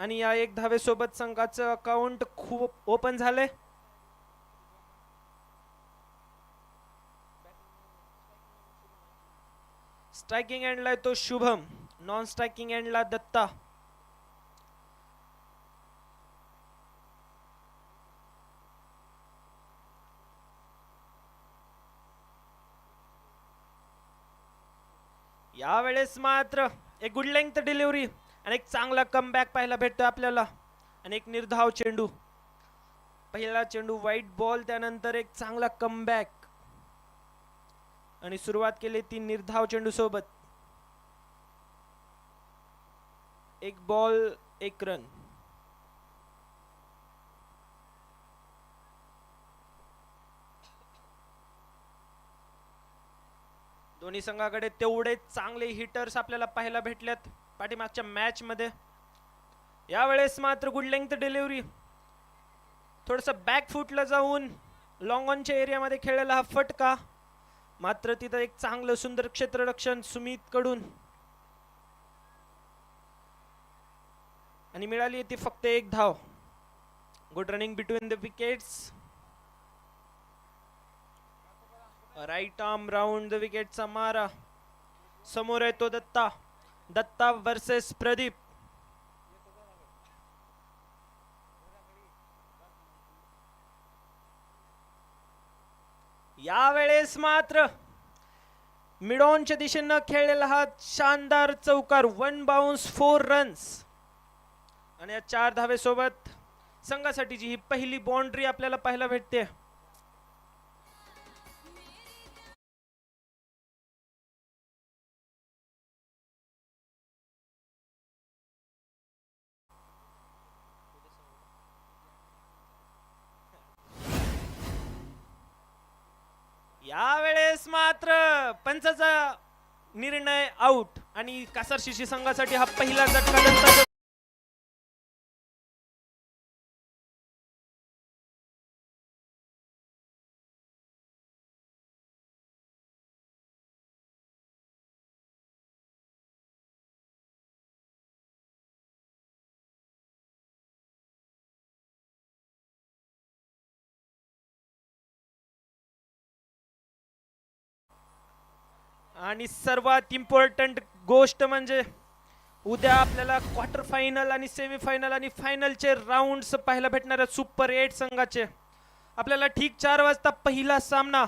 आणि या एक धावेसोबत संघाचं अकाउंट खूप ओपन झालंय. स्ट्रायकिंग एंडला तो शुभम नॉन स्ट्रायकिंग एंडला दत्ता. यावेळेस मात्र एक गुड लेंथ डिलिव्हरी आणि एक चांगला कमबॅक पाहायला भेटतो आपल्याला. आणि एक निर्धाव चेंडू. पहिला चेंडू वाईट बॉल त्यानंतर एक चांगला कमबॅक आणि सुरुवात केली ती निर्धाव चेंडू सोबत एक बॉल एक रन दोन्ही संघाकडे तेवढे चांगले हिटर्स आपल्याला पाहायला भेटल्यात. पाठीमागच्या मॅच मध्ये यावेळेस मात्र गुड लेंथ डिलिव्हरी थोडस बॅक फुटला जाऊन लॉंग ऑनच्या एरियामध्ये खेळलेला हा फटका. मात्र तिथं एक चांगलं सुंदर क्षेत्ररक्षण सुमित कडून आणि मिळाली ती फक्त एक धाव. Good running between the wickets right arm round the विकेटचा मारा. समोर आहे तो दत्ता. दत्ता वर्सेस प्रदीप. यावेळेस मात्र मिडॉनच्या दिशेनं खेळलेला हा शानदार चौकार वन बाउन्स फोर रन्स आणि या चार धावेसोबत संघासाठीची ही पहिली बाउंड्री आपल्याला पाहायला भेटते. मात्र पंचाचा निर्णय आउट आणि कासार शिशी संघासाठी हा पहिला झटका आणि सर्वात इम्पॉर्टंट गोष्ट म्हणजे उद्या आपल्याला क्वार्टर फायनल आणि सेमी फायनल आणि फायनलचे राऊंड्स पाहायला भेटणार आहेत सुपर एट संघाचे. आपल्याला ठीक चार वाजता पहिला सामना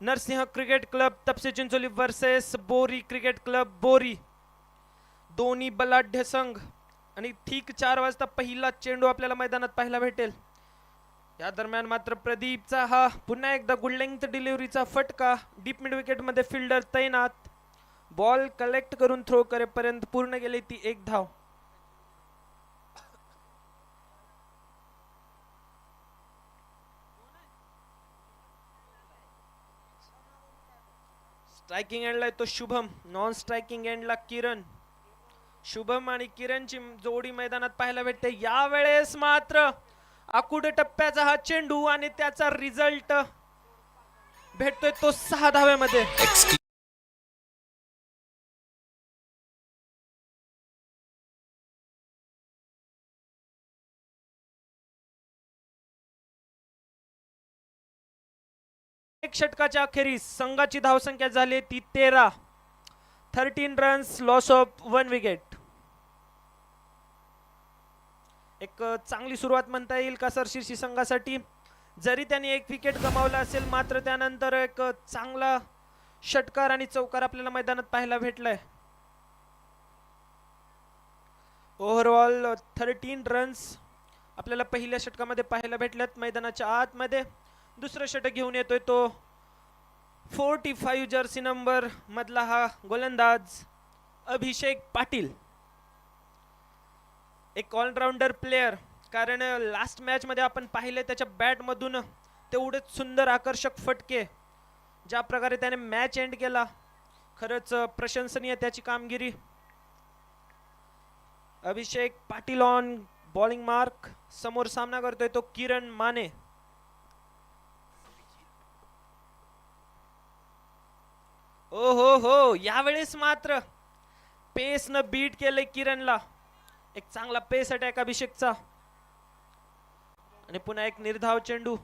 Narsinh cricket club Tapase Chincholi versus Bori cricket club Bori. दोन्ही बलाढ्य संघ. आणि ठीक चार वाजता पहिला चेंडू आपल्याला मैदानात पाहायला भेटेल. या दरम्यान मात्र प्रदीपचा हा पुन्हा एकदा गुड लेंथ डिलिव्हरीचा फटका. डीप मिड विकेटमध्ये फिल्डर तैनात. बॉल कलेक्ट करून थ्रो करेपर्यंत पूर्ण गेली ती एक धाव. स्ट्रायकिंग एंडला तो शुभम. नॉन स्ट्रायकिंग एंडला किरण. शुभम आणि किरणची जोडी मैदानात पाहायला भेटते. यावेळेस मात्र आकुड टप्प्याचा हा चेंडू आणि त्याचा रिझल्ट भेटतोय तो सहा धाव्यामध्ये. एक षटकाच्या अखेरीस संघाची धावसंख्या झाली ती तेरा. Thirteen runs loss of one wicket एक चांगली सुरुवात म्हणता येईल कासर शिर्षी संघासाठी? जरी त्यांनी एक विकेट गमावला असेल मात्र त्यानंतर एक चांगला षटकार आणि चौकार आपल्याला मैदानात पाहायला भेटलाय. ओव्हरऑल थर्टीन रन्स आपल्याला पहिल्या षटकामध्ये पाहायला भेटल्यात मैदानाच्या आतमध्ये. दुसरं षटक घेऊन येतोय तो फोर्टी फाईव्ह जर्सी नंबर मधला हा गोलंदाज अभिषेक पाटील. एक ऑलराऊंडर प्लेअर कारण लास्ट मॅचमध्ये आपण पाहिले त्याच्या बॅटमधून तेवढेच सुंदर आकर्षक फटके. ज्या प्रकारे त्याने मॅच एंड केला. खरंच प्रशंसनीय त्याची कामगिरी. Abhishek Patil on bowling mark समोर सामना करतोय तो किरण माने. ओ हो हो यावेळेस मात्र पेसनं बीट केलंय किरणला. एक चांगला पेस अटॅक अभिषेकचा. आणि पुन्हा एक निर्धाव चेंडू.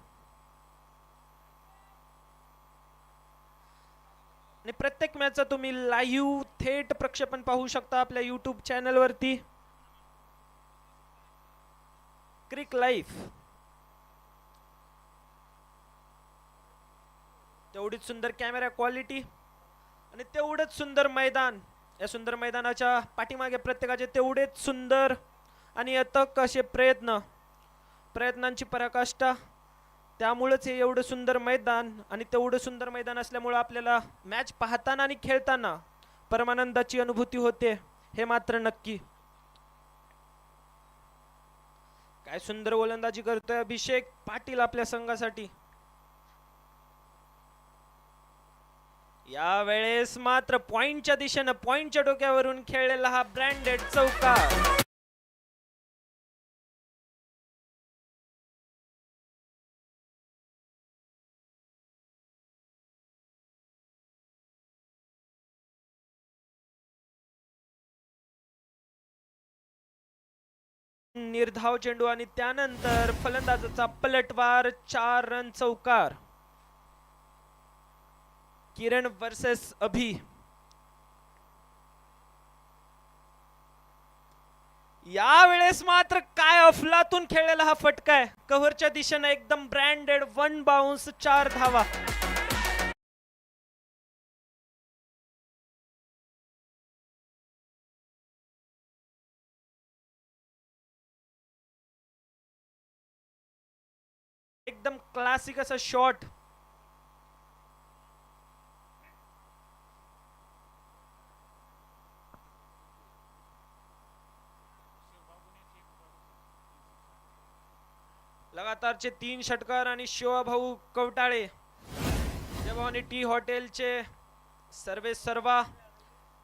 आणि प्रत्येक मॅचचा तुम्ही लाईव्ह थेट प्रक्षेपण पाहू शकता आपल्या युट्यूब चॅनलवरती क्रिक लाईफ तेवढीच सुंदर कॅमेरा क्वालिटी आणि तेवढंच सुंदर मैदान. या सुंदर मैदानाच्या पाठीमागे प्रत्येकाचे तेवढेच सुंदर आणि अथक असे प्रयत्न प्रयत्नांची पराकाष्ठा. त्यामुळंच हे एवढं सुंदर मैदान आणि तेवढं सुंदर मैदान असल्यामुळं आपल्याला मॅच पाहताना आणि खेळताना परमानंदाची अनुभूती होते हे मात्र नक्की. काय सुंदर गोलंदाजी करतोय अभिषेक पाटील आपल्या संघासाठी. या वेळेस मात्र पॉइंटच्या दिशेनं पॉइंटच्या डोक्यावरून खेळलेला हा ब्रँडेड चौकार निर्धाव चेंडू आणि त्यानंतर फलंदाजाचा पलटवार चार रन चौकार. किरण वर्सेस अभि. या वेळेस मात्र काय अफलातून खेळलेला हा फटका आहे. कव्हरच्या दिशेनं एकदम ब्रँडेड वन बाउन्स चार धावा. एकदम क्लासिक असा शॉट लगातारचे तीन षटकार आणि शिवभाऊ कवटाळे जयभवानी टी हॉटेलचे सर्वे सर्वा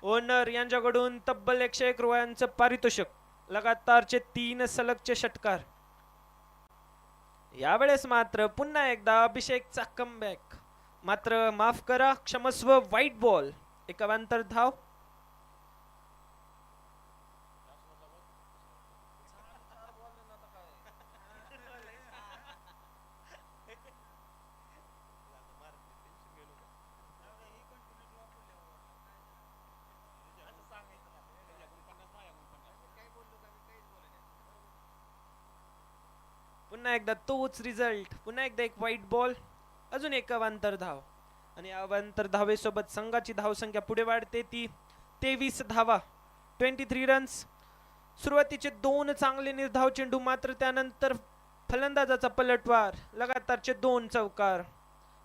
ओनर यांच्याकडून तब्बल एकशे एक रुपयांचं पारितोषिक लगातारचे तीन सलगचे षटकार. यावेळेस मात्र पुन्हा एकदा अभिषेकचा कमबॅक मात्र माफ करा क्षमस्व व्हाईट बॉल एकावांतर धाव. पुन्हा एकदा तोच रिझल्ट पुन्हा एकदा एक वाईट बॉल अजून एक अवांतर धाव आणि अवांतर धावेसोबत संघाची धावसंख्या पुढे वाढते ती तेवीस धावा ट्वेंटी थ्री रन्स सुरुवातीचे दोन चांगले निर्धाव चेंडू मात्र त्यानंतर फलंदाजाचा पलटवार लगातारचे दोन चौकार.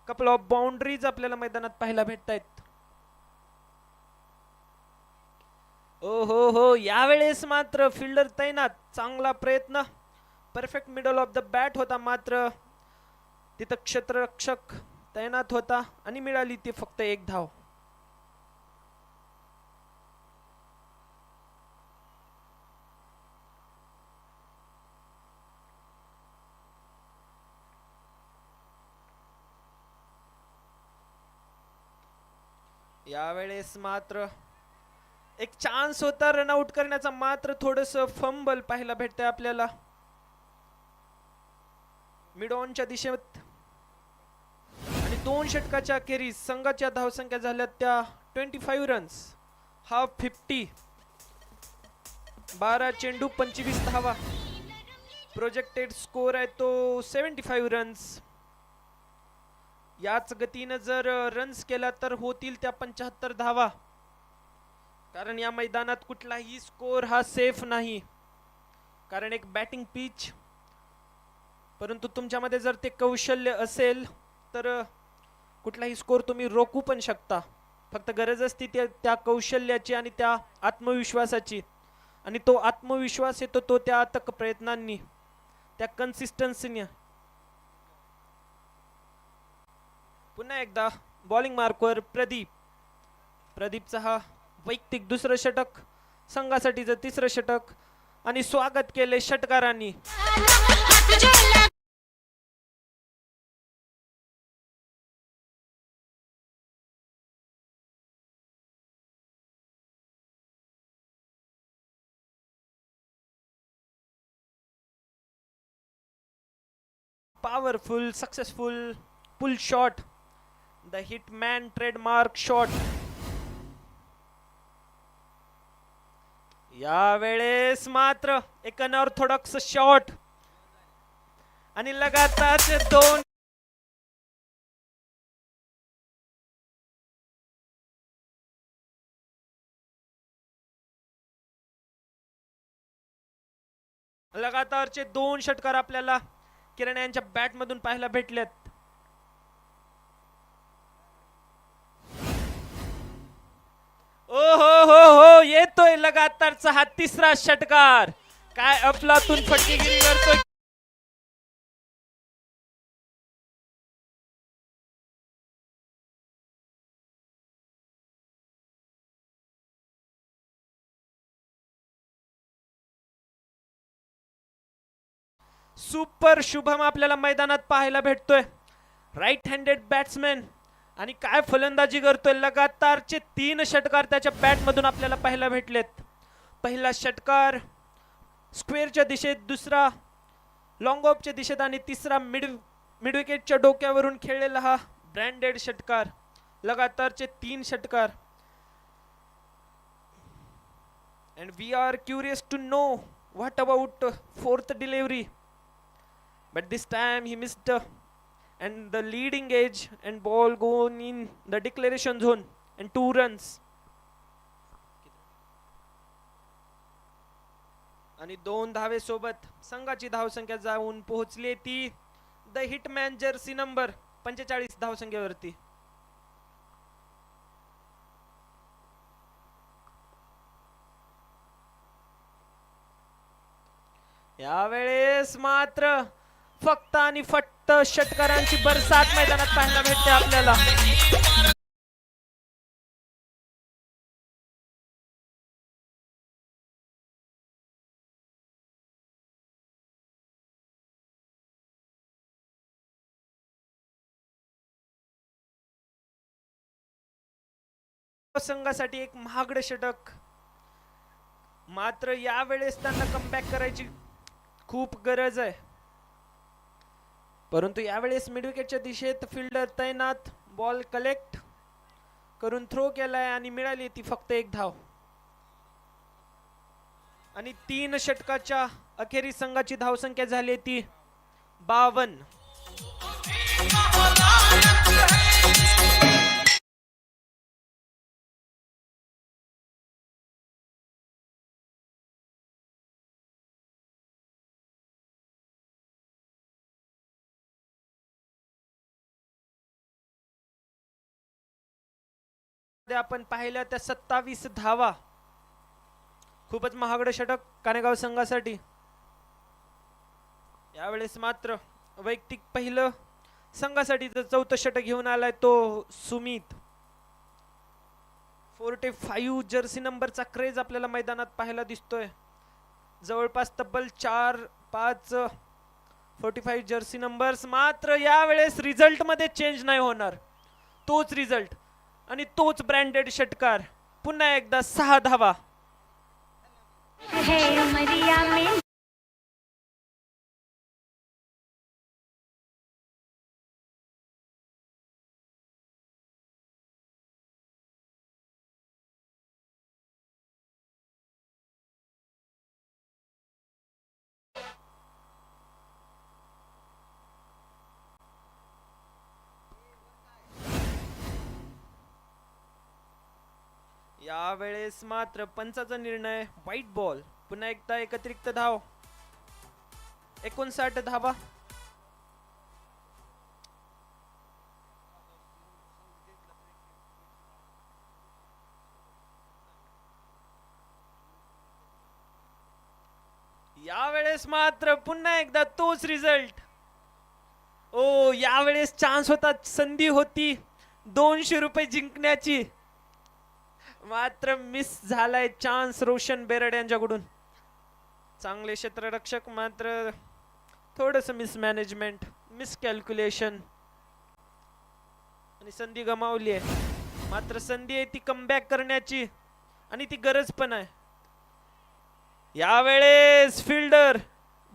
कपल ऑफ बाउंड्रीज आपल्याला मैदानात पाहायला भेटत आहेत ओ हो हो यावेळेस मात्र फिल्डर तैनात चांगला प्रयत्न. Perfect middle of the bat होता मात्र. तिथं क्षेत्ररक्षक तैनात होता आणि मिळाली ती फक्त एक धाव. यावेळेस मात्र एक चान्स होता रनआउट करण्याचा. मात्र थोडस फंबल पाहायला भेटतंय आपल्याला. मिडॉनच्या दिशेत. आणि दोन षटकाच्या अखेरीस संघाच्या धावसंख्या झाल्या त्या twenty five runs half fifty बारा चेंडू पंचवीस धावा. प्रोजेक्टेड स्कोर आहे तो सेवन्टी फाईव्ह रन्स याच गतीनं जर रन्स केला तर होतील त्या पंच्याहत्तर धावा. कारण या मैदानात कुठलाही स्कोर हा सेफ नाही. कारण एक बॅटिंग पिच परंतु तुमच्यामध्ये जर ते कौशल्य असेल तर कुठलाही स्कोर तुम्ही रोखू पण शकता. फक्त गरज असते त्या त्या कौशल्याची आणि त्या आत्मविश्वासाची. आणि तो आत्मविश्वास येतो तो त्या अथक प्रयत्नांनी त्या कन्सिस्टन्सीने पुन्हा एकदा बॉलिंग मार्कवर प्रदीप. प्रदीपचा हा वैयक्तिक दुसरं षटक संघासाठीचं तिसरं षटक आणि स्वागत केले षटकारांनी. Powerful successful powerful, successful pull shot. The Hitman trademark shot. यावेळेस मात्र एक अनऑर्थोडॉक्स शॉट आणि लगातारचे दोन लगातारचे दोन षटकार आपल्याला किरण यांच्या बॅट मधून पाहायला भेटलेत. ओ हो हो हो येतोय लगातारचा हा तिसरा षटकार. काय अफलातून फटकेगिरी करतोय सुपर शुभम आपल्याला मैदानात पाहायला भेटतोय. राईट हँडेड बॅट्समॅन आणि काय फलंदाजी करतोय. लगातारचे तीन षटकार त्याच्या बॅटमधून आपल्याला पाहायला भेटलेत. पहिला षटकार स्क्वेअरच्या दिशेत दुसरा लॉंग ऑफच्या दिशेत आणि तिसरा मिड मिडविकेटच्या डोक्यावरून खेळलेला हा ब्रँडेड षटकार. लगातारचे तीन षटकार. And we are curious to know what about fourth delivery but this time he missed uh, and the leading edge and ball going in the declaration zone and two runs आणि दोन धावे सोबत संघाची धावसंख्या जाऊन पोहोचली ती द हिटमॅन जर्सी नंबर पंचेचाळीस धावसंख्येवरती यावेळेस मात्र फक्त आणि फक्त षटकारांची बरसात मैदानात पाहायला भेटते आपल्याला. संघासाठी एक महागडे षटक. मात्र यावेळेस त्यांना कमबॅक करायची खूप गरज आहे. परंतु यावेळेस मिडविकेटच्या दिशेत फिल्डर तैनात बॉल कलेक्ट करून थ्रो केलाय आणि मिळाली ती फक्त एक धाव. आणि तीन षटकाच्या अखेरीस संघाची धावसंख्या झाली ती बावन्न मध्ये आपण पाहिल्या त्या सत्तावीस धावा. खूपच महागडं षटक कानेगाव संघासाठी. यावेळेस मात्र वैयक्तिक पहिलं संघासाठी चौथं षटक घेऊन आलाय तो Sumit. Forty five jersey number craze आपल्याला मैदानात पाहायला दिसतोय. जवळपास तब्बल चार पाच फोर्टी फाईव्ह जर्सी नंबर्स मात्र यावेळेस रिझल्टमध्ये चेंज नाही होणार. तोच रिझल्ट आणि तोच ब्रँडेड षटकार पुन्हा एकदा सहा धावा. है उमरिया में यावेळेस मात्र पंचाचा निर्णय वाईट बॉल पुन्हा एकदा एक धाव. एकोणसाठ धावा. यावेळेस मात्र पुन्हा एकदा तोच रिझल्ट ओ यावेळेस चान्स होता संधी होती. दोनशे रुपये जिंकण्याची. मात्र मिस झालाय चान्स रोशन बेरड यांच्याकडून. चांगले क्षेत्ररक्षक मात्र थोडस मिसमॅनेजमेंट मिसकॅल्क्युलेशन आणि संधी गमावली आहे. मात्र संधी आहे ती कमबॅक करण्याची आणि ती गरज पण आहे. यावेळेस फिल्डर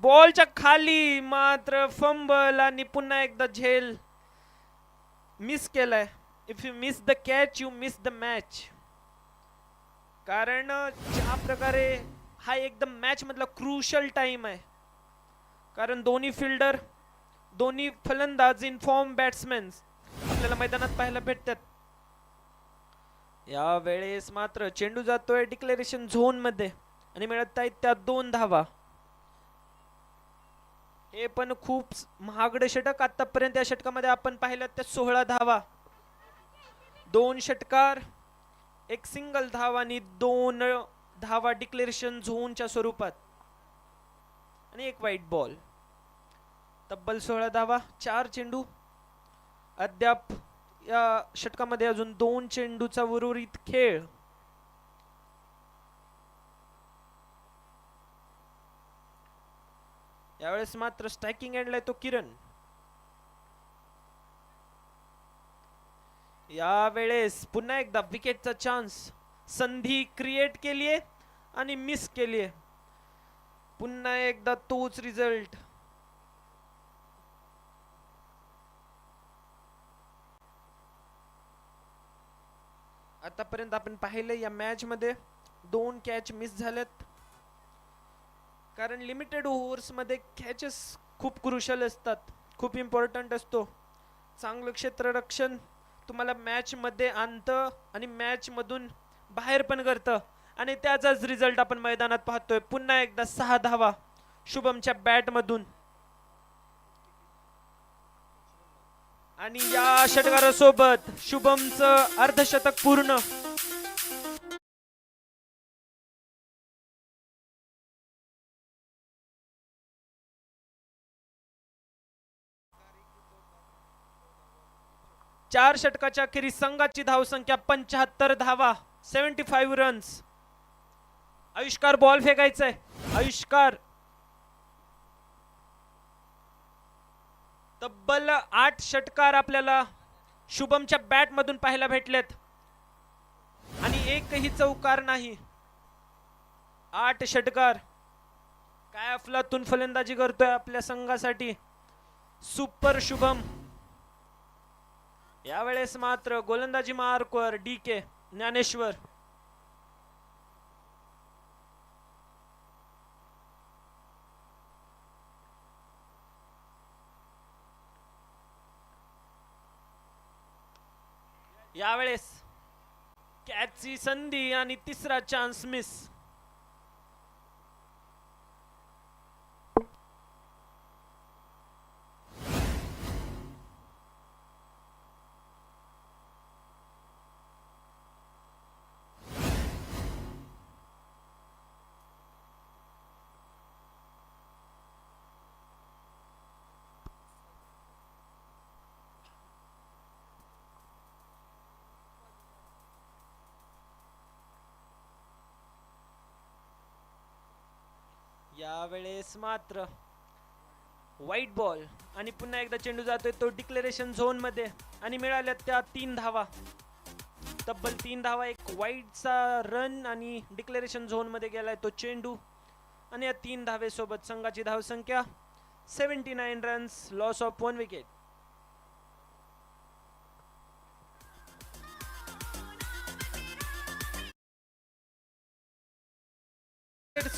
बॉलच्या खाली मात्र फंबल आणि पुन्हा एकदा झेल मिस केलाय. If you miss the catch you miss the match कारण ज्या प्रकारे हा एकदम मॅच मधला क्रुशल टाइम आहे. कारण दोन्ही फिल्डर दोन्ही फलंदाज इन फॉर्म बॅट्समॅन आपल्याला मैदानात पाहायला भेटतात. या वेळेस मात्र चेंडू जातोय डिक्लेरेशन झोनमध्ये आणि मिळत आहेत त्या दोन धावा. हे पण खूप महागडे षटक आतापर्यंत या षटकामध्ये आपण पाहिलं त्या सोळा धावा. दोन षटकार एक सिंगल धाव आणि दोन धावा डिक्लेरेशन झोनच्या स्वरूपात. आणि एक वाईट बॉल तब्बल सोळा धावा चार चेंडू. अद्याप या षटकामध्ये अजून दोन चेंडूचा उर्वरित खेळ. यावेळेस मात्र स्ट्रायकिंग एंडला तो किरण. यावेळेस पुन्हा एकदा विकेटचा चान्स संधी क्रिएट केलीये आणि मिस केलीये. पुन्हा एकदा तोच रिझल्ट आतापर्यंत आपण पाहिलं या मॅच मध्ये दोन कॅच मिस झाल्यात कारण लिमिटेड ओव्हर्समध्ये कॅचेस खूप क्रुशल असतात. खूप इम्पॉर्टंट असतो. चांगलं क्षेत्ररक्षण तुम्हाला मॅच मध्ये आणतं आणि मॅच मधून बाहेर पण करतं. आणि त्याचाच रिझल्ट आपण मैदानात पाहतोय. पुन्हा एकदा सहा धावा. शुभमच्या बॅट मधून. आणि या षटकारासोबत शुभमचं अर्धशतक पूर्ण. चार षटकाच्या अखेरीस संघाची धावसंख्या पंच्याहत्तर धावा seventy five runs Ayushkar ball फेकायचंय. Ayushkar तब्बल आठ षटकार आपल्याला शुभमच्या बॅट मधून पाहायला भेटलेत. आणि एकही चौकार नाही. आठ षटकार. काय अफलातून फलंदाजी करतोय आपल्या संघासाठी. सुपर शुभम. यावेळेस मात्र गोलंदाजी मार्कवर डी के ज्ञानेश्वर. यावेळेस कॅचची संधी आणि तिसरा चान्स मिस यावेळेस मात्र वाईट बॉल आणि पुन्हा एकदा चेंडू जातोय तो डिक्लेरेशन झोनमध्ये. आणि मिळाल्या त्या तीन धावा. तब्बल तीन धावा एक वाईटचा रन आणि डिक्लेरेशन झोनमध्ये गेलाय तो चेंडू. आणि या तीन धावेसोबत संघाची धावसंख्या seventy nine runs loss of one wicket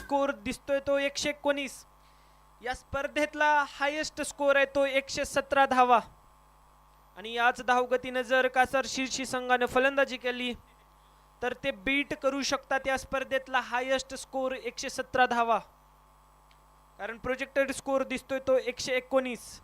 score दिसतोय तो एकशे एकोणीस. या स्पर्धेतला हायेस्ट स्कोर आहे तो एकशे सतरा धावा. आणि याच धावगतीनं जर कासर शीर्षी संघानं फलंदाजी केली तर ते बीट करू शकतात या स्पर्धेतला हायेस्ट स्कोर एकशे सतरा धावा. कारण प्रोजेक्टेड स्कोर दिसतोय तो एकशे एकोणीस.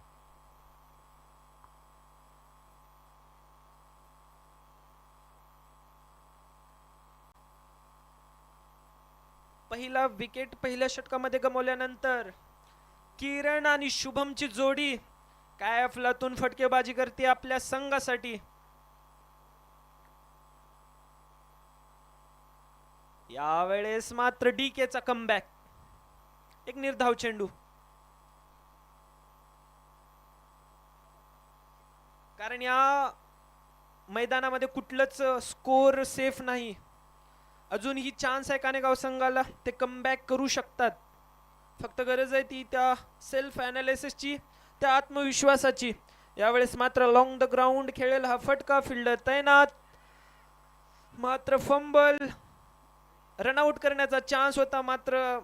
पहिला विकेट पहिल्या षटकामध्ये गमावल्यानंतर किरण आणि शुभमची जोडी काय अफलातून फटकेबाजी करते आपल्या संघासाठी. यावेळेस मात्र डी केचा कमबॅक एक निर्धाव चेंडू. कारण या मैदानामध्ये कुठलंच स्कोर सेफ नाही. अजूनही चान्स आहे कानेगाव संघाला. ते कमबॅक करू शकतात. फक्त गरज आहे ती त्या सेल्फ अनालिसिसची त्या आत्मविश्वासाची. यावेळेस मात्र लॉंग द ग्राउंड खेळेल हा फटका फिल्डर तैनात. मात्र फंबल रनआउट करण्याचा चान्स होता. मात्र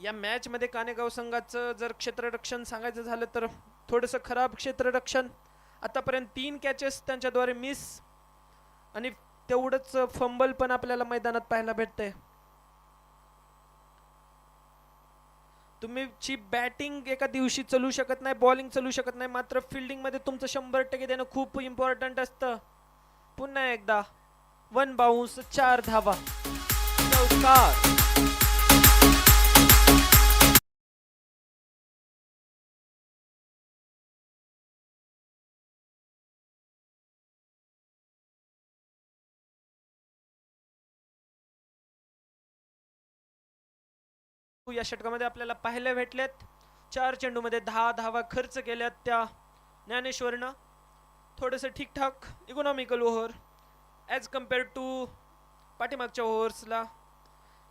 या मॅचमध्ये कानेगाव संघाचं जर क्षेत्ररक्षण सांगायचं झालं तर थोडंसं खराब क्षेत्ररक्षण. आतापर्यंत तीन कॅचेस त्यांच्याद्वारे मिस आणि तेवढंच फंबल पण आपल्याला मैदानात पाहायला भेटतंय. तुम्ही ची बॅटिंग एका दिवशी चलू शकत नाही बॉलिंग चलू शकत नाही मात्र फिल्डिंगमध्ये तुमचं शंभर टक्के देणं खूप इम्पॉर्टंट असतं. पुन्हा एकदा वन बाउन्स चार धावा. चौकार या षटकामध्ये आपल्याला पाहायला भेटलेत. चार चेंडूमध्ये दहा धावा खर्च केल्यात त्या ज्ञानेश्वरनं. थोडंसं ठीकठाक economical over. As compare to पाठीमागच्या ओव्हर्सला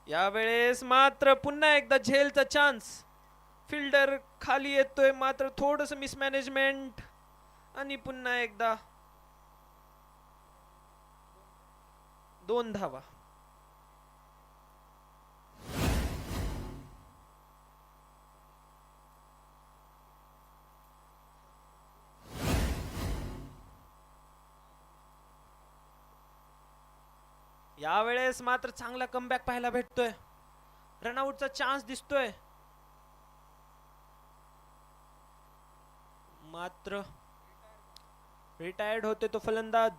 यावेळेस मात्र पुन्हा एकदा झेलचा चान्स फिल्डर खाली येतोय मात्र थोडंसं मिसमॅनेजमेंट आणि पुन्हा एकदा दोन धावा यावेळेस मात्र चांगला कमबॅक पाहायला भेटतोय. रनआउटचा चान्स दिसतोय. मात्र रिटायर्ड होते तो फलंदाज.